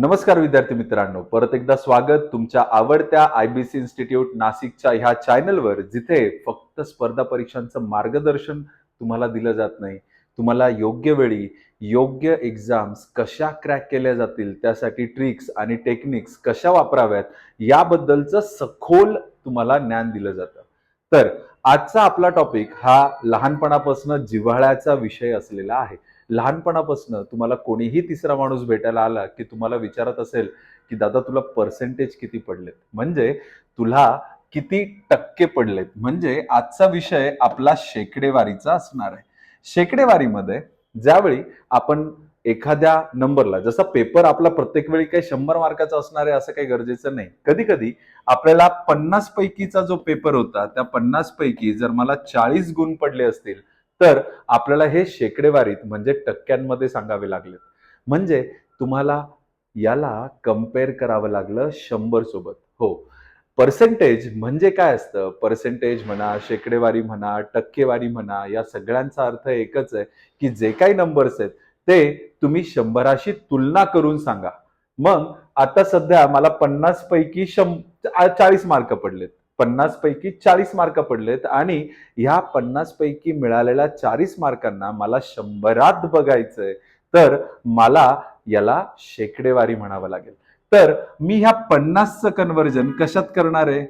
नमस्कार विद्यार्थी मित्रांनो. परत एकदा स्वागत तुमच्या आवडत्या आय बी सी इन्स्टिट्यूट नाशिकच्या ह्या चॅनलवर जिथे फक्त स्पर्धा परीक्षांचं मार्गदर्शन तुम्हाला दिलं जात नाही. तुम्हाला योग्य वेळी योग्य एक्झाम्स कशा क्रॅक केल्या जातील त्यासाठी ट्रिक्स आणि टेक्निक्स कशा वापराव्यात याबद्दलचं सखोल तुम्हाला ज्ञान दिलं जातं. तर आजचा आपला टॉपिक हा लहानपणापासून जिव्हाळ्याचा विषय असलेला आहे. लहानपणापासून तुम्हाला कोणीही तिसरा माणूस भेटायला आला की तुम्हाला विचारत असेल की दादा तुला पर्सेंटेज किती पडलेत? म्हणजे तुला किती टक्के पडलेत? म्हणजे आजचा विषय आपला शेकडेवारीचा असणार आहे. शेकडेवारीमध्ये ज्यावेळी आपण एखाद्या नंबरला जसा पेपर आपला प्रत्येक वेळी काही शंभर मार्काचा असणार आहे असं काही गरजेचं नाही. कधी कधी आपल्याला पन्नास पैकीचा जो पेपर होता त्या पन्नास पैकी जर मला चाळीस गुण पडले असतील तर आपल्याला हे शेकडेवारीत म्हणजे टक्क्यांमध्ये सांगावे लागले म्हणजे तुम्हाला याला कंपेअर करावं लागलं शंभर सोबत. हो. पर्सेंटेज म्हणजे काय असतं? पर्सेंटेज म्हणा शेकडेवारी म्हणा टक्केवारी म्हणा या सगळ्यांचा अर्थ एकच आहे की जे काही नंबर्स आहेत ते तुम्ही शंभराशी तुलना करून सांगा. मग आता सध्या मला पन्नास पैकी शं चाळीस मार्क पडलेत. पन्नास पैकी चाळीस मार्क पडलेत आणि ह्या पन्नास पैकी मिळालेल्या चाळीस मार्कांना मला शंभरात बघायचंय. तर मला याला शेकडेवारी म्हणावं लागेल. तर मी ह्या पन्नासचं कन्व्हर्जन कशात करणार आहे?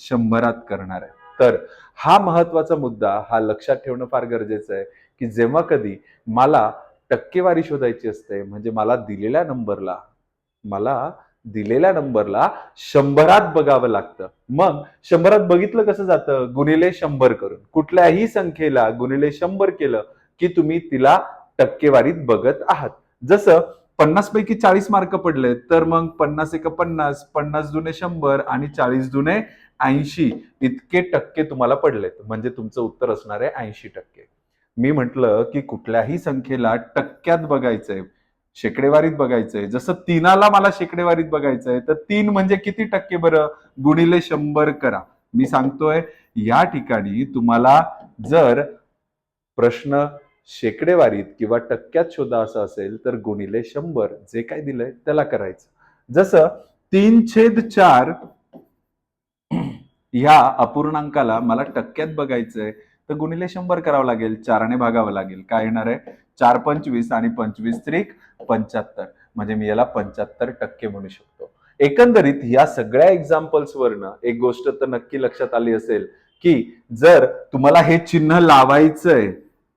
शंभरात करणार आहे. तर हा महत्त्वाचा मुद्दा हा लक्षात ठेवणं फार गरजेचं आहे की जेव्हा कधी मला टक्केवारी शोधायची असते म्हणजे मला दिलेल्या नंबरला मला दिलेल्या नंबरला शंभरात बघावं लागतं. मग शंभरात बघितलं कसं जातं? गुणिले शंभर करून. कुठल्याही संख्येला गुणिले शंभर केलं की तुम्ही तिला टक्केवारीत बघत आहात. जसं पन्नास पैकी चाळीस मार्क पडले तर मग पन्नास एक पन्नास पन्नास जुने शंभर आणि चाळीस जुने ऐंशी इतके टक्के तुम्हाला पडलेत. म्हणजे तुमचं उत्तर असणार आहे ऐंशी टक्के. मी म्हटलं की कुठल्याही संख्येला टक्क्यात बघायचंय. शेकडेवारीत बघायचंय. जसं तीनाला मला शेकडेवारीत बघायचंय तर तीन म्हणजे किती टक्के बरं? गुणिले शंभर करा. मी सांगतोय या ठिकाणी तुम्हाला जर प्रश्न शेकडेवारीत किंवा टक्क्यात शोधा असं असेल तर गुणिले शंभर. जे काय दिलंय त्याला करायचं. जसं तीन छेद चार ह्या अपूर्णांकाला मला टक्क्यात बघायचंय तर गुणिले शंभर करावं लागेल चाराने भागावं लागेल. काय येणार आहे? चार पंचवीस आणि पंचवीस त्रिक पंच्याहत्तर. म्हणजे मी याला पंच्याहत्तर टक्के म्हणू शकतो. एकंदरीत या सगळ्या एक्झाम्पल्स वरनं एक गोष्ट तर नक्की लक्षात आली असेल की जर तुम्हाला हे चिन्ह लावायचंय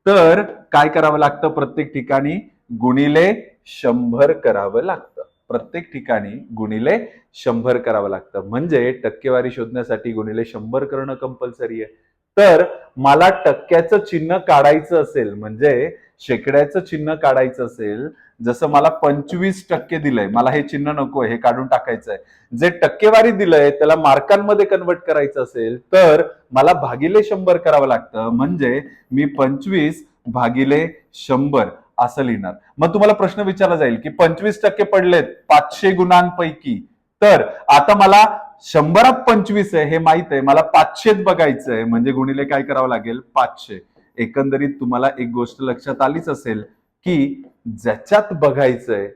तर काय करावं लागतं? प्रत्येक ठिकाणी गुणिले शंभर करावं लागतं. प्रत्येक ठिकाणी गुणिले शंभर करावं लागतं. म्हणजे टक्केवारी शोधण्यासाठी गुणिले शंभर करणं कंपल्सरी आहे. तर मला टक्क्याचं चिन्ह काढायचं असेल म्हणजे शेकड्याचं चिन्ह काढायचं असेल जसं मला पंचवीस टक्के दिलंय मला हे चिन्ह नको हे काढून टाकायचं आहे जे टक्केवारी दिलंय त्याला मार्कांमध्ये कन्वर्ट करायचं असेल तर मला भागिले शंभर करावं लागतं. म्हणजे मी पंचवीस भागिले शंभर असं लिहिणार. मग तुम्हाला प्रश्न विचारला जाईल की पंचवीस टक्के पडलेत पाचशे गुणांपैकी. तर आता मला शंभरात पंचवीस आहे हे माहीत आहे. मला पाचशेत बघायचं आहे. म्हणजे गुणिले काय करावं लागेल? पाचशे. एकंदरीत तुम्हाला एक गोष्ट लक्षात आलीच असेल की ज्याच्यात बघायचंय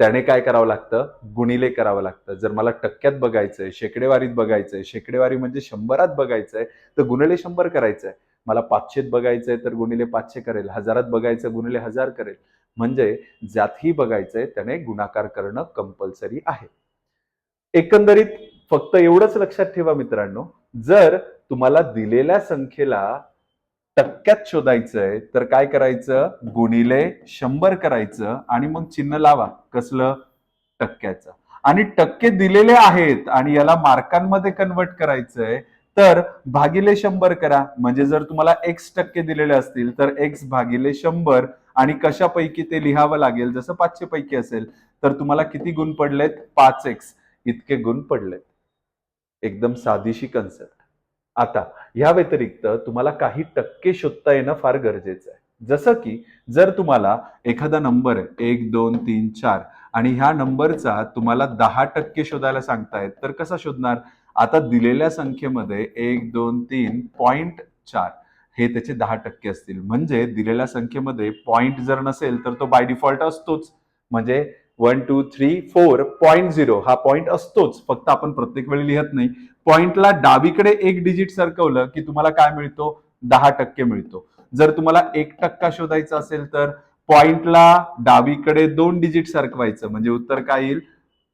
त्याने काय करावं लागतं? गुणिले करावं लागतं. जर मला टक्क्यात बघायचंय शेकडेवारीत बघायचंय शेकडेवारी म्हणजे शंभरात बघायचंय तर गुणिले शंभर करायचंय. मला पाचशेत बघायचंय तर गुणिले पाचशे करेल. हजारात बघायचं गुणिले हजार करेल. म्हणजे ज्यातही बघायचंय त्याने गुणाकार करणं कंपल्सरी आहे. एकंदरीत फक्त एवढंच लक्षात ठेवा मित्रांनो जर तुम्हाला दिलेल्या संख्येला टक्क्यात शोधायचंय तर काय करायचं? गुणिले शंभर करायचं आणि मग चिन्ह लावा कसलं? टक्क्याचं. आणि टक्के दिलेले आहेत आणि याला मार्कांमध्ये कन्वर्ट करायचंय तर भागिले शंभर करा. म्हणजे जर तुम्हाला एक्स टक्के दिलेले असतील तर एक्स भागिले शंभर आणि कशापैकी ते लिहावं लागेल? जसं पाचशे पैकी असेल तर तुम्हाला किती गुण पडलेत? पाच एक्स इतके गुण पडलेत. एकदम साधीशी कन्सेप्ट आता या व्यतिरिक्त तुम्हाला काही टक्के शोधता येणं फार गरजेचं आहे. जसं की जर तुम्हाला एखादा नंबर आहे एक दोन तीन चार आणि ह्या नंबरचा तुम्हाला दहा टक्के शोधायला सांगतायत तर कसा शोधणार? आता दिलेल्या संख्येमध्ये एक दोन तीन पॉइंट चार हे त्याचे दहा टक्के असतील. म्हणजे दिलेल्या संख्येमध्ये पॉइंट जर नसेल तर तो बाय डिफॉल्ट असतोच. म्हणजे one two three four point zero हा पॉईंट असतोच. फक्त आपण प्रत्येक वेळी लिहत नाही. पॉईंटला डावीकडे एक डिजिट सरकवलं की तुम्हाला काय मिळतो? दहा टक्के मिळतो. जर तुम्हाला एक टक्का शोधायचा असेल तर पॉइंटला डावीकडे दोन डिजिट सरकवायचं. म्हणजे उत्तर काय येईल?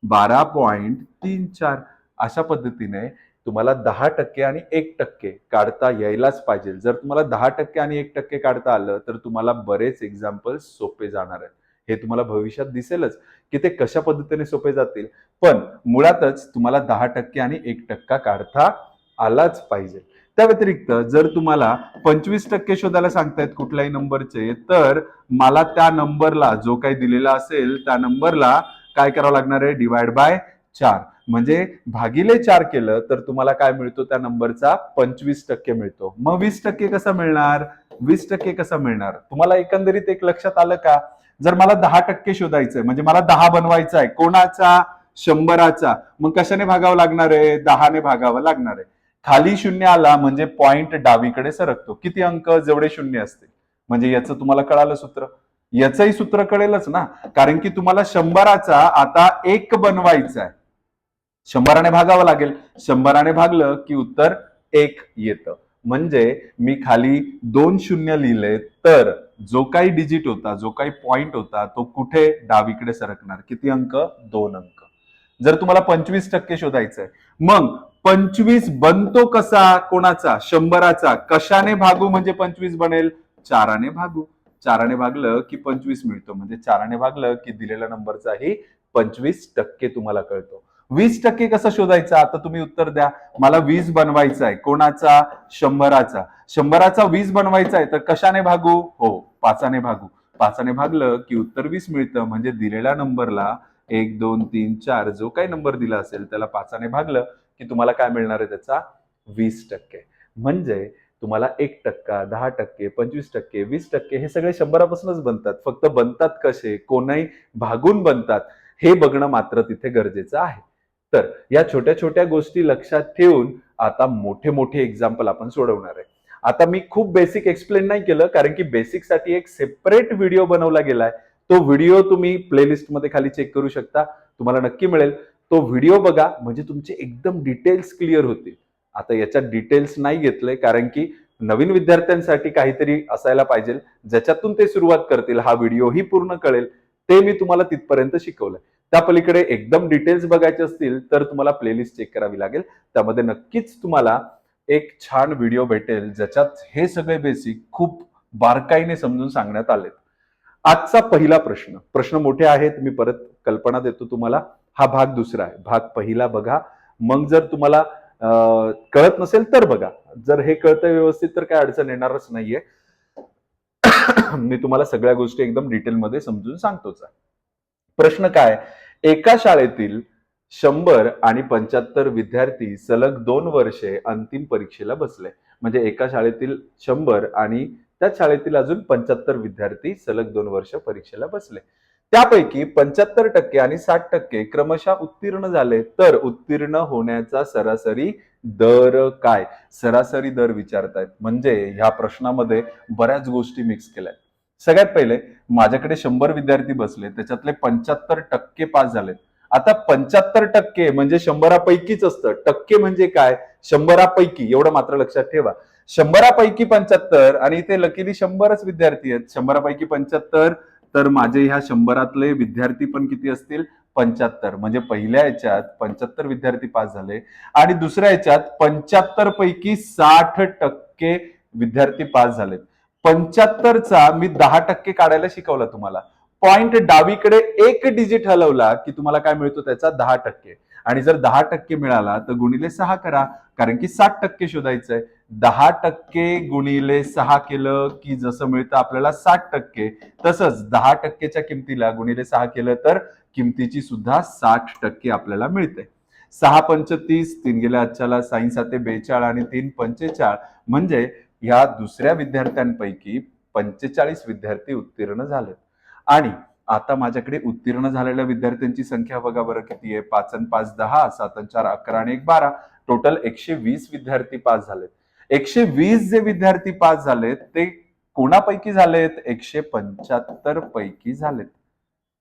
बारा पॉइंट तीन चार. अशा पद्धतीने तुम्हाला दहा टक्के आणि एक टक्के काढता यायलाच पाहिजे. जर तुम्हाला दहा टक्के आणि एक टक्के काढता आलं तर तुम्हाला बरेच एक्झाम्पल सोपे जाणार आहेत. हे तुम्हाला भविष्यात दिसेलच की ते कशा पद्धतीने सोपे जातील. पण मुळातच तुम्हाला दहा टक्के आणि एक टक्का काढता आलाच पाहिजे. त्या व्यतिरिक्त जर तुम्हाला पंचवीस टक्के शोधायला सांगतायत कुठल्याही नंबरचे तर मला त्या नंबरला जो काही दिलेला असेल त्या नंबरला काय करावं लागणार आहे? डिवाइड बाय चार. म्हणजे भागिले चार केलं तर तुम्हाला काय मिळतो? त्या नंबरचा पंचवीस टक्के मिळतो. मग वीस टक्के कसा मिळणार? वीस टक्के कसा मिळणार? तुम्हाला एकंदरीत एक लक्षात आलं का? जर मला दहा टक्के शोधायचंय म्हणजे मला दहा बनवायचा आहे कोणाचा? शंभराचा. मग कशाने भागावं लागणार आहे? दहाने भागावं लागणार आहे. खाली शून्य आला म्हणजे पॉइंट डावीकडे सरकतो. किती अंक? जेवढे शून्य असते म्हणजे याचं तुम्हाला कळालं सूत्र? याचंही सूत्र कळेलच ना. कारण की तुम्हाला शंभराचा आता एक बनवायचा आहे शंभराने भागावं लागेल. शंभराने भागलं की उत्तर एक येतं. म्हणजे मी खाली दोन शून्य लिहिले तर जो काही डिजिट होता जो काही पॉइंट होता तो कुठे डावीकडे सरकणार? किती अंक? दोन अंक. जर तुम्हाला पंचवीस टक्के शोधायचं आहे मग पंचवीस बनतो कसा? कोणाचा? शंभराचा. कशाने भागू म्हणजे पंचवीस बनेल? चाराने भागू. चाराने भागलं की पंचवीस मिळतो. म्हणजे चाराने भागलं की दिलेल्या नंबरचाही पंचवीस टक्के तुम्हाला कळतो. वीस टक्के कसं शोधायचं? आता तुम्ही उत्तर द्या. मला वीस बनवायचा आहे कोणाचा? शंभराचा. शंभराचा वीस बनवायचा आहे तर कशाने भागू? हो पाचाने भागू. पाचाने भागलं की उत्तर वीस मिळतं. म्हणजे दिलेल्या नंबरला एक दोन तीन चार जो काही नंबर दिला असेल त्याला पाचाने भागलं की तुम्हाला काय मिळणार आहे त्याचा? वीस टक्के. म्हणजे तुम्हाला एक टक्का दहा टक्के पंचवीस टक्के वीस टक्के हे सगळे शंभरापासूनच बनतात. फक्त बनतात कसे? कोणाही भागून बनतात. हे बघणं मात्र तिथे गरजेचं आहे. तर या छोट्या छोट्या गोष्टी लक्षात ठेवून आता मोठे मोठे एक्झाम्पल आपण सोडवणार आहे. आता मी खूप बेसिक एक्सप्लेन नाही केलं कारण की बेसिकसाठी एक सेपरेट व्हिडिओ बनवला गेलाय. तो व्हिडिओ तुम्ही प्लेलिस्टमध्ये खाली चेक करू शकता. तुम्हाला नक्की मिळेल. तो व्हिडिओ बघा म्हणजे तुमचे एकदम डिटेल्स क्लिअर होतील. आता याच्यात डिटेल्स नाही घेतले कारण की नवीन विद्यार्थ्यांसाठी काहीतरी असायला पाहिजे. ज्याच्यातून ते सुरुवात करतील हा व्हिडिओ ही पूर्ण कळेल. ते मी तुम्हाला तिथपर्यंत शिकवलंय. त्या पलीकडे एकदम डिटेल्स बघायचे असतील तर तुम्हाला प्लेलिस्ट चेक करावी लागेल. त्यामध्ये नक्कीच तुम्हाला एक छान व्हिडिओ भेटेल ज्याच्यात हे सगळे बेसिक खूप बारकाईने समजून सांगण्यात आलेत. आजचा पहिला प्रश्न. प्रश्न मोठे आहेत मी परत कल्पना देतो तुम्हाला. हा भाग दुसरा आहे. भाग पहिला बघा. मग जर तुम्हाला कळत नसेल तर बघा. जर हे कळतं व्यवस्थित तर काय अडचण येणारच नाहीये. मी तुम्हाला सगळ्या गोष्टी एकदम डिटेलमध्ये समजून सांगतोच आहे. प्रश्न काय? एका शाळेतील शंभर आणि पंच्याहत्तर विद्यार्थी सलग दोन वर्षे अंतिम परीक्षेला बसले. म्हणजे एका शाळेतील शंभर आणि त्याच शाळेतील अजून पंच्याहत्तर विद्यार्थी सलग दोन वर्ष परीक्षेला बसले. त्यापैकी पंच्याहत्तर टक्के आणि साठ टक्के क्रमशः उत्तीर्ण झाले. तर उत्तीर्ण होण्याचा सरासरी दर काय? सरासरी दर विचारतायत. म्हणजे ह्या प्रश्नामध्ये बऱ्याच गोष्टी मिक्स केल्या आहेत. सगळ्यात पहिले माझ्याकडे शंभर विद्यार्थी बसले त्याच्यातले पंच्याहत्तर टक्के पास झालेत आता पंच्याहत्तर टक्के म्हणजे शंभरापैकीच असतं. टक्के म्हणजे काय? शंभरापैकी एवढं मात्र लक्षात ठेवा. शंभरापैकी पंच्याहत्तर आणि इथे लकीली शंभरच विद्यार्थी आहेत. शंभरापैकी पंच्याहत्तर तर माझे ह्या शंभरातले विद्यार्थी पण किती असतील? पंच्याहत्तर. म्हणजे पहिल्या याच्यात पंच्याहत्तर विद्यार्थी पास झाले आणि दुसऱ्या याच्यात पंच्याहत्तर पैकी साठ टक्के विद्यार्थी पास झालेत. पंच्याहत्तरचा मी दहा टक्के काढायला शिकवला तुम्हाला. पॉइंट डावीकडे एक डिजिट हलवला की तुम्हाला काय मिळतो त्याचा दहा टक्के. आणि जर दहा टक्के मिळाला तर गुणिले सहा करा कारण की साठ टक्के शोधायचं आहे दहा टक्के गुणिले सहा केलं की जसं मिळतं आपल्याला साठ टक्के. तसंच दहा टक्केच्या किमतीला गुणिले सहा केलं तर किमतीची सुद्धा साठ टक्के आपल्याला मिळते. सहा पंचतीस तीन गेल्या आजच्याला साईन साते बेचाळ आणि तीन पंचेचाळ. म्हणजे ह्या दुसऱ्या विद्यार्थ्यांपैकी पंचेचाळीस विद्यार्थी उत्तीर्ण झालेत. आणि आता माझ्याकडे उत्तीर्ण झालेल्या विद्यार्थ्यांची संख्या बघा बरं किती आहे. पाच आणि पाच दहा सात आणि चार अकरा आणि एक बारा. टोटल एकशे वीस विद्यार्थी पास झालेत. एकशे वीस जे विद्यार्थी पास झालेत ते कोणापैकी झालेत? एकशे पंच्याहत्तर पैकी झालेत.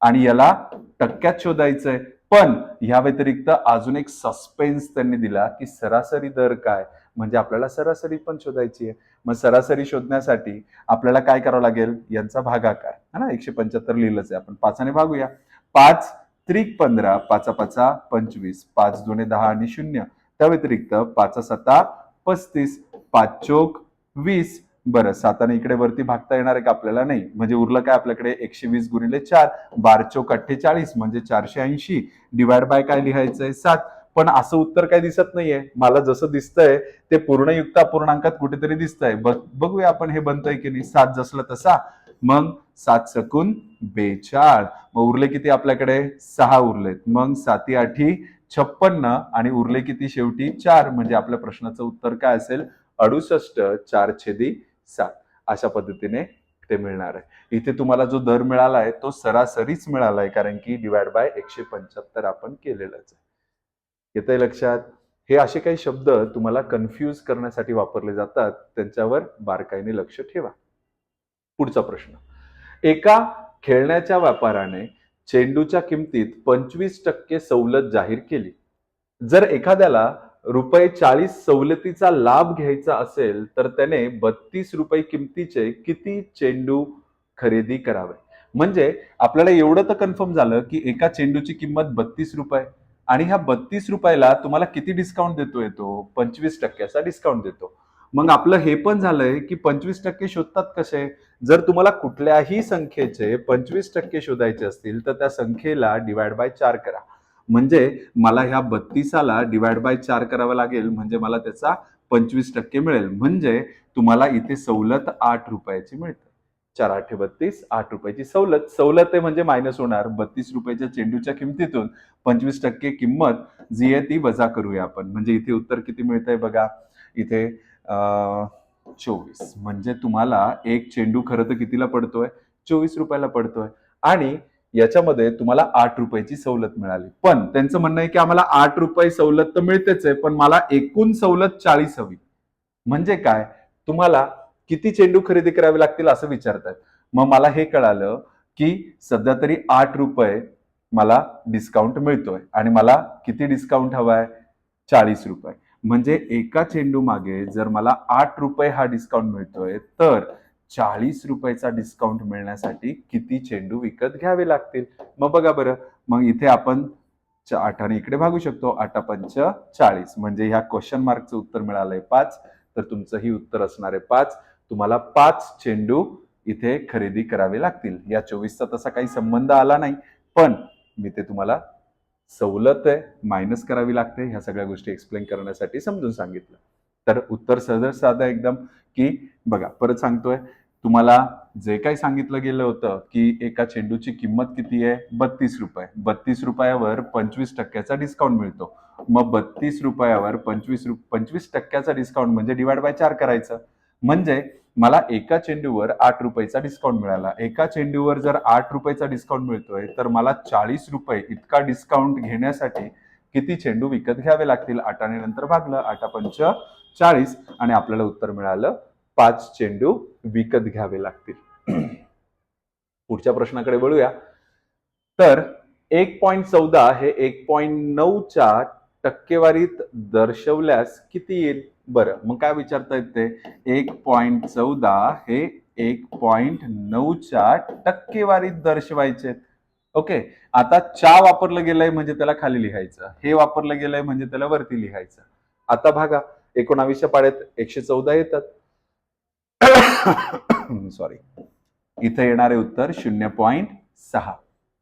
आणि याला टक्क्यात शोधायचंय. पण ह्या व्यतिरिक्त अजून एक सस्पेन्स त्यांनी दिला की सरासरी दर काय? म्हणजे आपल्याला सरासरी पण शोधायची आहे. मग सरासरी शोधण्यासाठी आपल्याला काय करावं लागेल? यांचा भागाकार. है ना? एकशे पंच्याहत्तर लिहिलंच आहे आपण. पाचाने भागूया. पाच त्रिक पंधरा पाचा पाचा पंचवीस. पाच दोने दहा आणि शून्य. त्या व्यतिरिक्त पाचा सत्ता पस्तीस पाच चोक वीस. बरं साताने इकडे वरती भागता येणार आहे का आपल्याला? नाही. म्हणजे उरलं काय आपल्याकडे? एकशे वीस गुणिले चार. बार चोक अठ्ठेचाळीस म्हणजे चारशे ऐंशी. डिवाइड बाय काय लिहायचंय? सात. पण असं उत्तर काय दिसत नाहीये. मला जसं दिसतंय ते पूर्णयुक्त पूर्णांकात कुठेतरी दिसतंय. बघ बघूया आपण हे बनतंय की नाही. सात जसलं तसा. मग सात सकून बेचाळ. मग उरले किती आपल्याकडे? सहा उरलेत. मग साती आठी छप्पन्न आणि उरले किती शेवटी? चार. म्हणजे आपल्या प्रश्नाचं उत्तर काय असेल? अडुसष्ट. चार छेदी सात अशा पद्धतीने ते मिळणार आहे. इथे तुम्हाला जो दर मिळाला आहे तो सरासरीच मिळाला आहे कारण की डिवाइड बाय एकशे पंच्याहत्तर आपण केलेलंच आहे. येतंय लक्षात? हे असे काही शब्द तुम्हाला कन्फ्यूज करण्यासाठी वापरले जातात त्यांच्यावर बारकाईने लक्ष ठेवा. पुढचा प्रश्न. एका खेळण्याच्या व्यापाराने चेंडूच्या किमतीत पंचवीस टक्के सवलत जाहीर केली. जर एखाद्याला रुपये चाळीस सवलतीचा लाभ घ्यायचा असेल तर त्याने बत्तीस रुपये किमतीचे किती चेंडू खरेदी करावे? म्हणजे आपल्याला एवढं तर कन्फर्म झालं की एका चेंडूची किंमत बत्तीस रुपये आणि ह्या बत्तीस रुपयाला तुम्हाला किती डिस्काउंट देतोय तो? पंचवीस टक्क्याचा डिस्काउंट देतो. मग आपलं हे पण झालंय की पंचवीस टक्के शोधतात कसे? जर तुम्हाला कुठल्याही संख्येचे पंचवीस टक्के शोधायचे असतील तर त्या संख्येला डिवाइड बाय चार करा. म्हणजे मला ह्या बत्तीसाला डिवाइड बाय चार करावं लागेल म्हणजे मला त्याचा पंचवीस टक्के मिळेल. म्हणजे तुम्हाला इथे सवलत आठ रुपयाची मिळते. चार आठे बत्तीस आठ रुपयाची सवलत. सवलत आहे म्हणजे मायनस होणार. बत्तीस रुपयाच्या चेंडूच्या किमतीतून पंचवीस टक्के किंमत जी आहे ती वजा करूया आपण. म्हणजे इथे उत्तर किती मिळतंय बघा. इथे चोवीस. म्हणजे तुम्हाला एक चेंडू खरं तर कितीला पडतोय? चोवीस रुपयाला पडतोय. आणि याच्यामध्ये तुम्हाला आठ रुपयाची सवलत मिळाली. पण त्यांचं म्हणणं आहे की आम्हाला आठ रुपये सवलत तर मिळतेच आहे पण मला एकूण सवलत चाळीस हवी. म्हणजे काय? तुम्हाला किती चेंडू खरेदी करावे लागतील असं विचारतायत. मग मला हे कळालं की सध्या तरी आठ रुपये मला डिस्काउंट मिळतोय आणि मला किती डिस्काउंट हवा आहे चाळीस रुपये. म्हणजे एका चेंडू मागे जर मला आठ रुपये हा डिस्काउंट मिळतोय तर चाळीस रुपयाचा डिस्काउंट मिळण्यासाठी किती चेंडू विकत घ्यावे लागतील? मग बघा बरं. मग इथे आपण च- आठाने इकडे भागू शकतो. आठा पंच चाळीस. म्हणजे ह्या क्वेश्चन मार्कचं उत्तर मिळालंय पाच. तर तुमचंही उत्तर असणार आहे पाच. तुम्हाला पाच चेंडू इथे खरेदी करावे लागतील. या चोवीसचा तसा काही संबंध आला नाही. पण मी ते तुम्हाला सवलत आहे. मायनस करावी लागते. ह्या सगळ्या गोष्टी एक्सप्लेन करण्यासाठी समजून सांगितलं. तर उत्तर सहज साधं एकदम की बघा परत सांगतोय तुम्हाला जे काही सांगितलं गेलं होतं की एका चेंडूची किंमत किती आहे? बत्तीस रुपये. बत्तीस रुपयावर पंचवीस टक्क्याचा डिस्काउंट मिळतो. मग बत्तीस रुपयावर पंचवीस रु पंचवीस टक्क्याचा डिस्काउंट म्हणजे डिवाइड बाय चार करायचं. म्हणजे मला एका चेंडूवर आठ रुपयाचा डिस्काउंट मिळाला. एका चेंडूवर जर आठ रुपयाचा डिस्काउंट मिळतोय तर मला चाळीस रुपये इतका डिस्काउंट घेण्यासाठी किती चेंडू विकत घ्यावे लागतील? आठाने नंतर भागलं. आठा पंच चाळीस आणि आपल्याला उत्तर मिळालं पाच चेंडू विकत घ्यावे लागतील. पुढच्या प्रश्नाकडे वळूया. तर एक पॉईंट चौदा हे एक पॉईंट नऊच्या टक्केवारीत दर्शवल्यास किती येईल? बरं मग काय विचारता येते? एक पॉईंट चौदा हे एक पॉईंट नऊच्या टक्केवारीत दर्शवायचे. ओके आता चा वापरलं गेलंय म्हणजे त्याला खाली लिहायचं. हे वापरलं गेलंय म्हणजे त्याला वरती लिहायचं. आता भागा एकोणावीसच्या पाड्यात एकशे चौदा येतात. सॉरी इथे येणारे उत्तर शून्य पॉईंट सहा.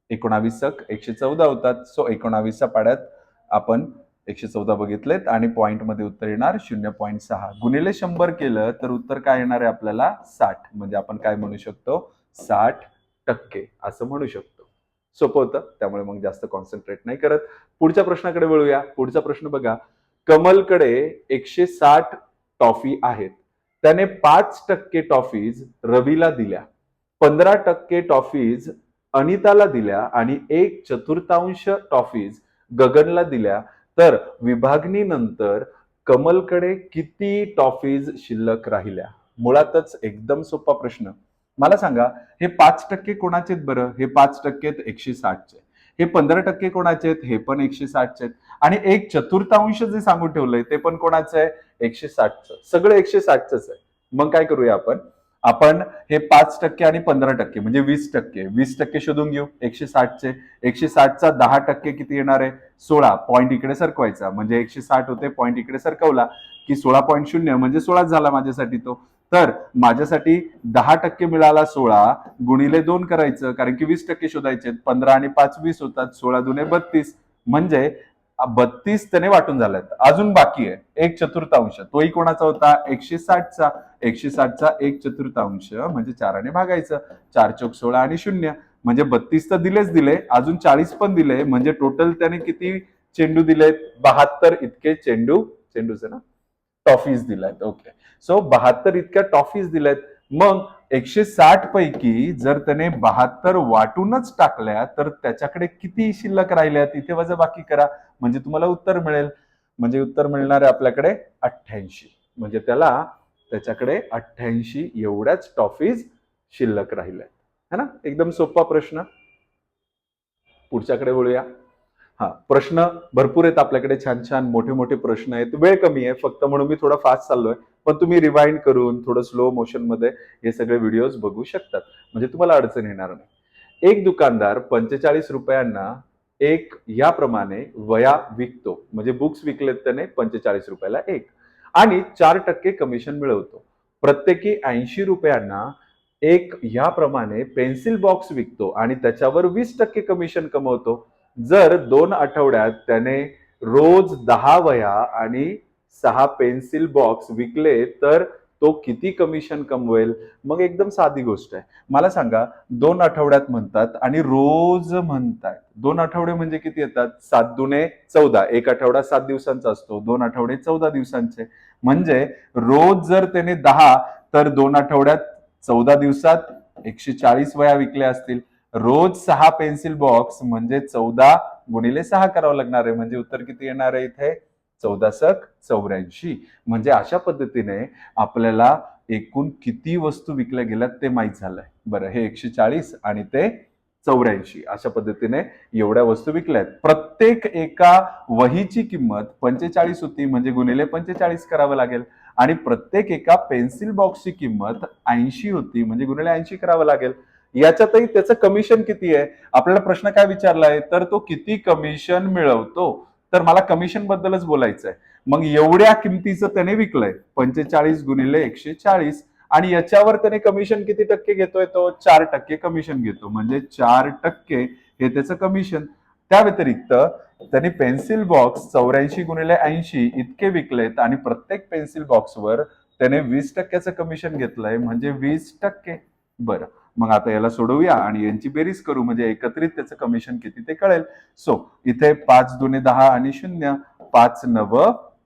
एकोणावीस एकशे चौदा होतात. सो एकोणावीसच्या पाड्यात आपण एकशे चौदा बघितलेत आणि पॉईंटमध्ये उत्तर येणार शून्य पॉईंट सहा. गुणिले शंभर केलं तर उत्तर काय येणार आहे आपल्याला? साठ. म्हणजे आपण काय म्हणू शकतो? साठ टक्के. असं म्हणू शकतो. सोपं होतं. त्यामुळे मग जास्त कॉन्सन्ट्रेट नाही करत. पुढच्या प्रश्नाकडे वळूया. पुढचा प्रश्न बघा. कमलकडे एकशे साठ टॉफी आहेत. त्याने पाच टक्के टॉफीज रवीला दिल्या पंधरा टक्के टॉफीज अनिताला दिल्या आणि एक चतुर्थांश टॉफीज गगनला दिल्या. तर विभागणीनंतर कमलकडे किती टॉफीज शिल्लक राहिल्या? मुळातच एकदम सोपा प्रश्न. मला सांगा हे पाच टक्के कोणाचे आहेत बरं? हे पाच टक्के एकशे साठचे. हे पंधरा टक्के कोणाचे आहेत? हे पण एकशे साठचे आहेत. आणि एक चतुर्थांश जे सांगून ठेवलंय ते पण कोणाचं आहे? एकशे साठचं. सगळं एकशे साठचंच आहे. मग काय करूया आपण? आपण हे पाच टक्के आणि पंधरा टक्के म्हणजे वीस टक्के. वीस टक्के शोधून घेऊ. एकशे साठचे. एकशे साठचा दहा टक्के किती येणार आहे? सोळा. पॉईंट इकडे सरकवायचा. म्हणजे एकशे साठ होते पॉईंट इकडे सरकवला की सोळा पॉईंट शून्य. म्हणजे सोळाच झाला माझ्यासाठी तो. तर माझ्यासाठी दहा टक्के मिळाला सोळा गुणिले दोन करायचं कारण की वीस टक्के शोधायचे पंधरा आणि पाच वीस होतात सोळा दुने बत्तीस. म्हणजे बत्तीस त्याने वाटून झाल्यात अजून बाकी आहे. एक चतुर्थांश. तोही कोणाचा होता? एकशे साठचा. एकशे साठचा एक चतुर्थांश. म्हणजे चाराने भागायचं. चार चौक सोळा आणि शून्य. म्हणजे बत्तीस तर दिलेच दिले. अजून चाळीस पण दिले. म्हणजे टोटल त्याने किती चेंडू दिलेत? बहात्तर इतके चेंडू. चेंडूचे ना? टॉफीज दिल्यात. ओके सो बहात्तर इतक्या टॉफीज दिल्यात. मग एकशे साठ पैकी जर त्याने बहात्तर वाटूनच टाकल्या तर त्याच्याकडे किती शिल्लक राहिल्या? तिथे वजा बाकी करा. म्हणजे तुम्हाला उत्तर मिळेल. म्हणजे उत्तर मिळणार आहे आपल्याकडे अठ्ठ्याऐंशी. म्हणजे त्याला त्याच्याकडे अठ्ठ्याऐंशी एवढ्याच टॉफीज शिल्लक राहिल्या है ना? एकदम सोपा प्रश्न. पुढच्याकडे वळूया. हा प्रश्न भरपूर आहेत आपल्याकडे छान छान मोठे मोठे प्रश्न आहेत. वेळ कमी आहे फक्त म्हणून मी थोडा फास्ट चाललोय. पण तुम्ही रिवाइंड करून थोडं स्लो मोशनमध्ये हे सगळे व्हिडिओज बघू शकतात. म्हणजे तुम्हाला अडचण येणार नाही. एक दुकानदार पंचेचाळीस रुपयांना एक याप्रमाणे वया विकतो. म्हणजे बुक्स विकलेत त्याने पंचेचाळीस रुपयाला एक. आणि चार टक्के कमिशन मिळवतो. प्रत्येकी ऐंशी रुपयांना एक याप्रमाणे पेन्सिल बॉक्स विकतो आणि त्याच्यावर वीस टक्के कमिशन कमवतो. जर दोन आठवड्यात त्याने रोज दहा वया आणि सहा पेन्सिल बॉक्स विकले तर तो किती कमिशन कमवेल? मग एकदम साधी गोष्ट आहे. मला सांगा दोन आठवड्यात म्हणतात आणि रोज म्हणतात दोन आठवडे म्हणजे किती येतात? सात दुने चौदा. एक आठवडा सात दिवसांचा असतो दोन आठवडे चौदा दिवसांचे. म्हणजे रोज जर त्याने दहा तर दोन आठवड्यात चौदा दिवसात एकशे चाळीस वया विकल्या असतील. रोज सहा पेन्सिल बॉक्स म्हणजे चौदा गुणिले सहा करावं लागणार आहे. म्हणजे उत्तर किती येणार आहे इथे? चौदा सक चौऱ्याऐंशी. म्हणजे अशा पद्धतीने आपल्याला एकूण किती वस्तू विकल्या गेल्यात ते माहीत झालंय. बरं हे एकशे चाळीस आणि ते चौऱ्याऐंशी. अशा पद्धतीने एवढ्या वस्तू विकल्यात. प्रत्येक एका वहीची किंमत पंचेचाळीस होती म्हणजे गुणिले पंचेचाळीस करावं लागेल. आणि प्रत्येक एका पेन्सिल बॉक्सची किंमत ऐंशी होती म्हणजे गुणिले ऐंशी करावं लागेल. याच्यातही त्याचं कमिशन किती आहे? आपल्याला प्रश्न काय विचारलाय तर तो किती कमिशन मिळवतो? तर मला कमिशन बद्दलच बोलायचं आहे. मग एवढ्या किमतीचं त्याने विकलंय. पंचेचाळीस गुणिले एकशे चाळीस आणि याच्यावर त्याने कमिशन किती टक्के घेतोय तो? चार टक्के कमिशन घेतो. म्हणजे चार टक्के हे त्याचं कमिशन त्या व्यतिरिक्त त्यांनी पेन्सिल बॉक्स चौऱ्याऐंशी गुणिले ऐंशी इतके विकलेत आणि प्रत्येक पेन्सिल बॉक्सवर त्याने वीस टक्क्याचं कमिशन घेतलंय. म्हणजे वीस टक्के. बरं. मग आता याला सोडवूया आणि यांची बेरीज करू म्हणजे एकत्रित त्याचं कमिशन किती ते कळेल. सो इथे पाच दुने दहा आणि शून्य पाच नव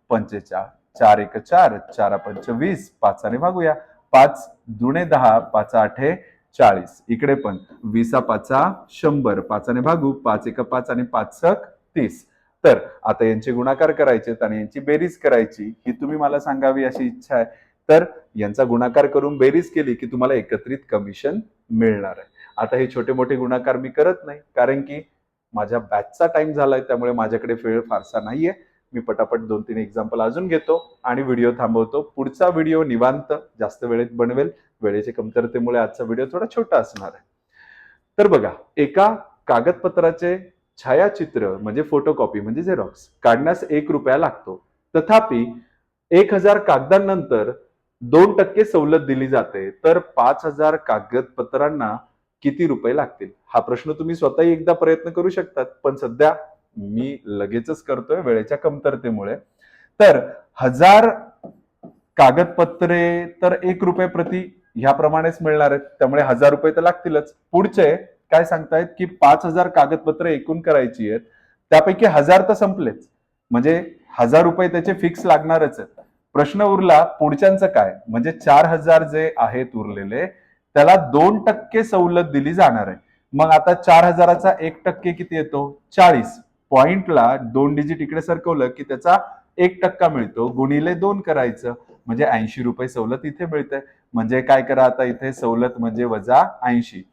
पंचेचाळ चार. एक चार चार पंच वीस पाचाने भागूया पाच दुणे दहा पाच आठे चाळीस. इकडे पण वीसा पाचा शंभर. पाचाने भागू पाच एक पाच आणि पाच सक तीस. तर आता यांचे गुणाकार करायचे आणि यांची बेरीज करायची ही तुम्ही मला सांगावी अशी इच्छा आहे. तर यांचा गुणाकार करून बेरीज केली की तुम्हाला एकत्रित कमिशन मिळणार आहे. आता हे छोटे मोठे गुणाकार मी करत नाही कारण की माझ्या बॅचचा टाइम झालाय त्यामुळे माझ्याकडे वेळ फारसा नाहीये. मी पटापट दोन तीन एक्झाम्पल अजून घेतो आणि व्हिडिओ थांबवतो. पुढचा व्हिडिओ निवांत जास्त वेळेत बनवेल. वेळेच्या कमतरतेमुळे आजचा व्हिडिओ थोडा छोटा असणार आहे. तर बघा एका कागदपत्राचे छायाचित्र म्हणजे फोटोकॉपी म्हणजे झेरॉक्स काढण्यास एक रुपया लागतो. तथापि एक हजार कागदांनंतर दोन टक्के सवलत दिली जाते तर पाच हजार कागदपत्रांना किती रुपये लागतील? हा प्रश्न तुम्ही स्वतःही एकदा प्रयत्न करू शकतात पण सध्या मी लगेचच करतोय वेळेच्या कमतरतेमुळे. तर हजार कागदपत्रे तर एक रुपये प्रति ह्याप्रमाणेच मिळणार आहेत त्यामुळे हजार रुपये तर लागतीलच. पुढचे काय सांगतायत की पाच हजार कागदपत्रे एकूण करायची आहेत त्यापैकी हजार तर संपलेच. म्हणजे हजार रुपये त्याचे फिक्स लागणारच आहेत. प्रश्न उरला पुढच्यांचं काय? म्हणजे चार हजार जे आहेत उरलेले त्याला दोन टक्के सवलत दिली जाणार आहे. मग आता चार हजाराचा एक टक्के किती येतो? चाळीस. पॉइंटला दोन डिजिट इकडे सरकवलं की त्याचा एक टक्का मिळतो. गुणिले दोन करायचं. म्हणजे ऐंशी रुपये सवलत इथे मिळते म्हणजे काय करा आता इथे? सवलत म्हणजे वजा ऐंशी.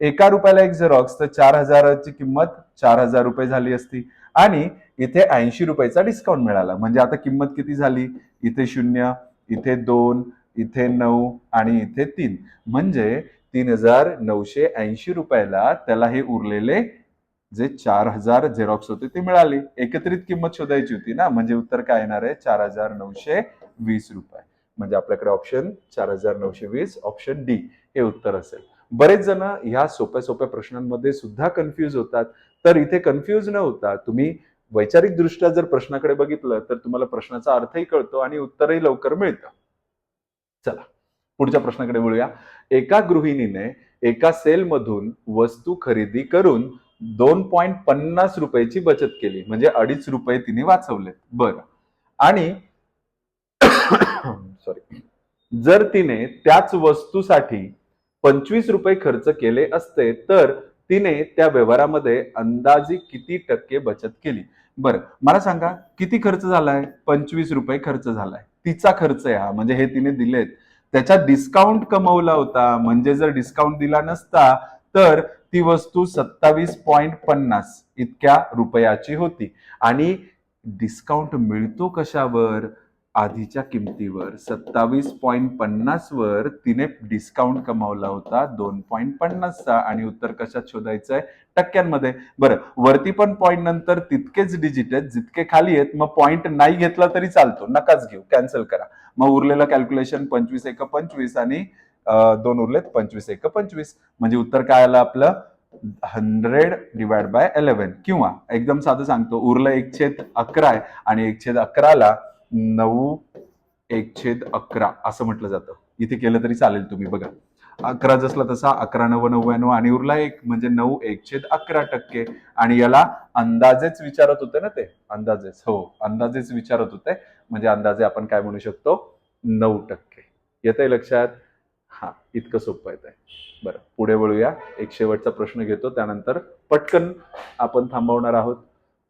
एका रुपयाला एक झेरॉक्स तर चार हजाराची किंमत चार हजार रुपये झाली असती. आणि इथे ऐंशी रुपयाचा डिस्काउंट मिळाला. म्हणजे आता किंमत किती झाली? इथे शून्य इथे दोन इथे नऊ आणि इथे तीन. म्हणजे तीन हजार नऊशे ऐंशी रुपयाला त्याला हे उरलेले जे चार हजार झेरॉक्स होते ते मिळाले. एकत्रित किंमत शोधायची होती ना? म्हणजे उत्तर काय येणार आहे? चार हजार नऊशे वीस रुपये. म्हणजे आपल्याकडे ऑप्शन चार हजार नऊशे वीस ऑप्शन डी हे उत्तर असेल. बरेच जण ह्या सोप्या सोप्या प्रश्नांमध्ये सुद्धा कन्फ्यूज होतात. तर इथे कन्फ्यूज न होता तुम्ही वैचारिक दृष्ट्या जर प्रश्नाकडे बघितलं तर तुम्हाला प्रश्नाचा अर्थही कळतो आणि उत्तरही लवकर मिळतं. चला पुढच्या प्रश्नाकडे वळूया. एका गृहिणीने एका सेलमधून वस्तू खरेदी करून दोन पॉईंट पन्नास रुपयाची बचत केली. म्हणजे अडीच रुपये तिने वाचवलेत. बरं. आणि सॉरी जर तिने त्याच वस्तूसाठी पंचवीस रुपये खर्च केले असते तर तिने त्या व्यवहारामध्ये अंदाजे किती टक्के बचत केली? बरं मला सांगा किती खर्च झालाय? पंचवीस रुपये खर्च झालाय. तिचा खर्च आहे हा म्हणजे हे तिने दिलेत. त्याचा डिस्काउंट कमवला होता. म्हणजे जर डिस्काउंट दिला नसता तर ती वस्तू सत्तावीस पॉईंट पन्नास इतक्या रुपयाची होती. आणि डिस्काउंट मिळतो कशावर? आधीच्या किमतीवर सत्तावीस पॉईंट पन्नासवर तिने डिस्काउंट कमावला होता. दोन पॉईंट पन्नासचा आणि उत्तर कशात शोधायचं आहे? टक्क्यांमध्ये. बरं वरती पण पॉईंट नंतर तितकेच डिजिट आहेत जितके खाली आहेत. मग पॉईंट नाही घेतला तरी चालतो. नकाच घेऊ. कॅन्सल करा. मग उरलेलं कॅल्क्युलेशन पंचवीस एक पंचवीस आणि दोन उरलेत पंचवीस एक पंचवीस. म्हणजे उत्तर काय आलं आपलं? हंड्रेड डिवाइड बाय इलेव्हन किंवा एकदम साधं सांगतो उरलं एक छेद अकरा आहे. आणि एक छेद अकराला नऊ एक छेद अकरा असं म्हटलं जातं. इथे केलं तरी चालेल तुम्ही बघा. अकरा जसला तसा अकरा नव नव्याण्णव आणि उरला एक म्हणजे नऊ एक छेद अकरा टक्के. आणि याला अंदाजेच विचारत होते ना ते? अंदाजेच हो अंदाजेच विचारत होते. म्हणजे अंदाजे आपण काय म्हणू शकतो? नऊ टक्के. येत आहे लक्षात? हा इतकं सोपं येत आहे बरं पुढे वळूया. एक शेवटचा प्रश्न घेतो त्यानंतर पटकन आपण थांबवणार आहोत.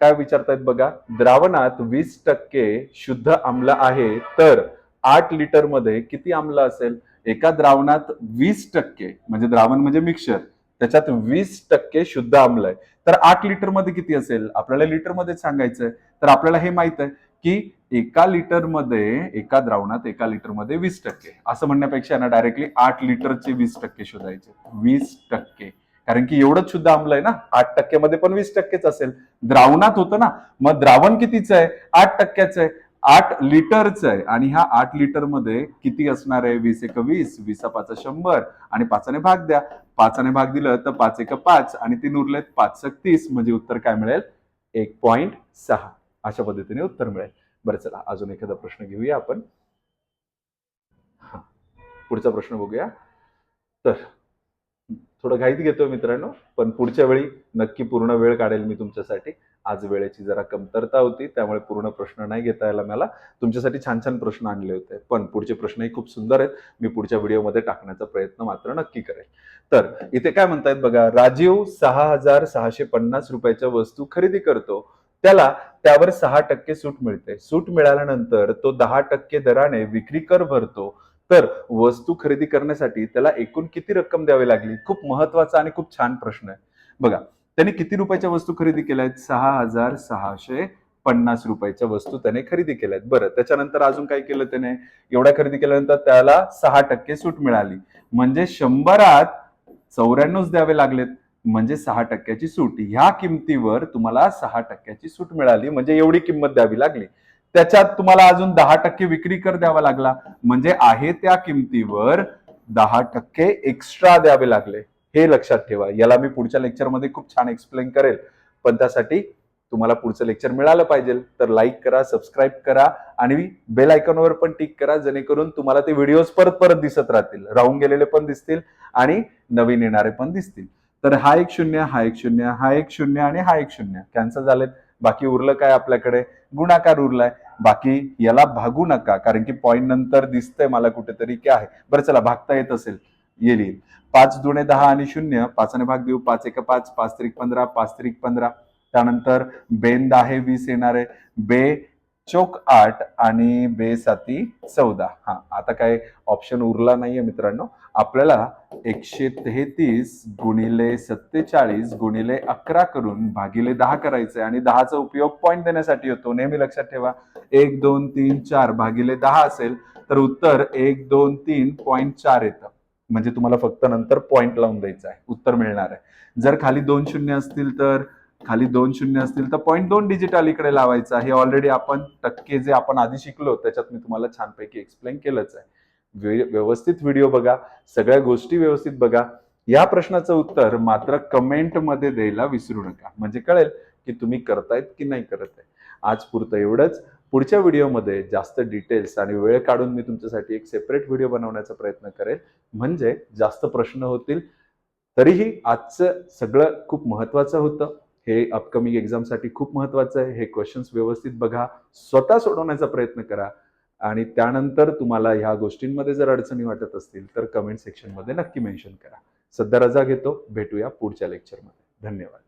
काय विचारतायत बघा? द्रावणात वीस टक्के शुद्ध आम्ल आहे तर आठ लिटरमध्ये किती आम्ल असेल? एका द्रावणात वीस टक्के म्हणजे द्रावण म्हणजे मिक्सर त्याच्यात वीस टक्के शुद्ध आम्ल आहे. तर आठ लिटरमध्ये किती असेल? आपल्याला लिटरमध्ये सांगायचंय. तर आपल्याला हे माहीत आहे की एका लिटरमध्ये एका द्रावणात एका लिटरमध्ये वीस टक्के. असं म्हणण्यापेक्षा ना डायरेक्टली आठ लिटरचे वीस टक्के शोधायचे. वीस टक्के. कारण की एवढंच शुद्ध आम्ल आहे ना आठ टक्क्यामध्ये पण वीस टक्केच असेल. द्रावणात होतं ना मग द्रावण कितीचं आहे? आठ टक्क्याचं आहे. आठ लिटरचं आहे. आणि ह्या आठ लिटरमध्ये किती असणार आहे? वीस एक वीस वीस पाच शंभर आणि पाचाने भाग द्या. पाचाने भाग दिलं तर पाच एक पाच आणि तीन उरलेत पाच सक तीस म्हणजे उत्तर काय मिळेल? एक पॉइंट सहा. अशा पद्धतीने उत्तर मिळेल. बरं चला अजून एखादा प्रश्न घेऊया आपण. पुढचा प्रश्न बघूया. तर थोडं घाईत घेतोय मित्रांनो पण पुढच्या वेळी नक्की पूर्ण वेळ काढेल मी तुमच्यासाठी. आज वेळेची जरा कमतरता होती त्यामुळे पूर्ण प्रश्न नाही घेता यायला मला. तुमच्यासाठी छान छान प्रश्न आणले होते पण पुढचे प्रश्नही खूप सुंदर आहेत. मी पुढच्या व्हिडिओमध्ये टाकण्याचा प्रयत्न मात्र नक्की करेल. तर इथे काय म्हणतायत बघा राजीव सहा हजार सहाशे पन्नास रुपयाच्या वस्तू खरेदी करतो. त्याला त्यावर सहा टक्के सूट मिळते. सूट मिळाल्यानंतर तो दहा टक्के दराने विक्री कर भरतो. तर वस्तू खरेदी करण्यासाठी त्याला एकूण किती रक्कम द्यावी लागली? खूप महत्त्वाचा आणि खूप छान प्रश्न आहे. बघा त्याने किती रुपयाच्या वस्तू खरेदी केल्या आहेत? सहा हजार सहाशे पन्नास रुपयाच्या वस्तू त्याने खरेदी केल्या आहेत. बरं त्याच्यानंतर अजून काय केलं त्याने? एवढ्या खरेदी केल्यानंतर त्याला सहा टक्के सूट मिळाली. म्हणजे शंभरात चौऱ्याण्णवच द्यावे लागलेत. म्हणजे सहा टक्क्याची सूट. ह्या किमतीवर तुम्हाला सहा टक्क्याची सूट मिळाली. म्हणजे एवढी किंमत द्यावी लागली. त्याच्यात तुम्हाला अजून दहा टक्के विक्री कर द्यावा लागला. म्हणजे आहे त्या किमतीवर दहा टक्के एक्स्ट्रा द्यावे लागले. हे लक्षात ठेवा. याला मी पुढच्या लेक्चरमध्ये खूप छान एक्सप्लेन करेल. पण त्यासाठी तुम्हाला पुढचं लेक्चर मिळालं पाहिजे. तर लाईक करा सबस्क्राईब करा आणि बेल आयकॉनवर पण टिक करा. जेणेकरून तुम्हाला ते व्हिडिओज परत परत दिसत राहतील. राहून गेलेले पण दिसतील आणि नवीन येणारे पण दिसतील. तर हा एक शून्य हा एक शून्य हा एक शून्य आणि हा एक शून्य. कॅन्सल झालेत. बाकी उरलं काय आपल्याकडे? गुणाकार उरलाय. बाकी याला भागू नका कारण की पॉईंट नंतर दिसतंय मला कुठेतरी की आहे. बरं चला भागता येत असेल. येईल येईल. पाच दुणे दहा आणि शून्य पाचाने भाग देऊ पाच एक पाच पाच त्रिक पंधरा पाच त्रिक पंधरा. त्यानंतर बेन दहा वीस येणार आहे. बे चोक आठ आणि बे साती चौदा. हा आता काय ऑप्शन उरला नाहीये मित्रांनो. आपल्याला एकशे तेहतीस गुणिले सत्तेचाळीस गुणिले अकरा करून भागिले दहा करायचे आणि दहाचा उपयोग पॉईंट देण्यासाठी होतो. नेहमी लक्षात ठेवा. एक दोन तीन चार भागिले दहा असेल तर उत्तर एक दोन तीन पॉईंट चार येतं. म्हणजे तुम्हाला फक्त नंतर पॉईंट लावून द्यायचं आहे उत्तर मिळणार आहे. जर खाली दोन शून्य असतील तर खाली दोन शून्य असतील तर पॉईंट दोन डिजिट अलीकडे लावायचा हे ऑलरेडी आपण टक्के जे आपण आधी शिकलो त्याच्यात मी तुम्हाला छानपैकी एक्सप्लेन केलंच आहे. व्यवस्थित व्हिडिओ बघा सगळ्या गोष्टी व्यवस्थित बघा. या प्रश्नाचं उत्तर मात्र कमेंटमध्ये द्यायला विसरू नका. म्हणजे कळेल की तुम्ही करतायत की नाही करत आहे आज पुरतं एवढंच. पुढच्या व्हिडिओमध्ये जास्त डिटेल्स आणि वेळ काढून मी तुमच्यासाठी एक सेपरेट व्हिडिओ बनवण्याचा प्रयत्न करेल. म्हणजे जास्त प्रश्न होतील. तरीही आजचं सगळं खूप महत्वाचं होतं. हे अपकमिंग एक्झामसाठी खूप महत्वाचं आहे. हे क्वेश्चन्स व्यवस्थित बघा. स्वतः सोडवण्याचा प्रयत्न करा. आणि त्यानंतर तुम्हाला ह्या गोष्टींमध्ये जर अडचणी वाटत असतील तर कमेंट सेक्शनमध्ये नक्की मेन्शन करा. सध्या रजा घेतो. भेटूया पुढच्या लेक्चरमध्ये धन्यवाद.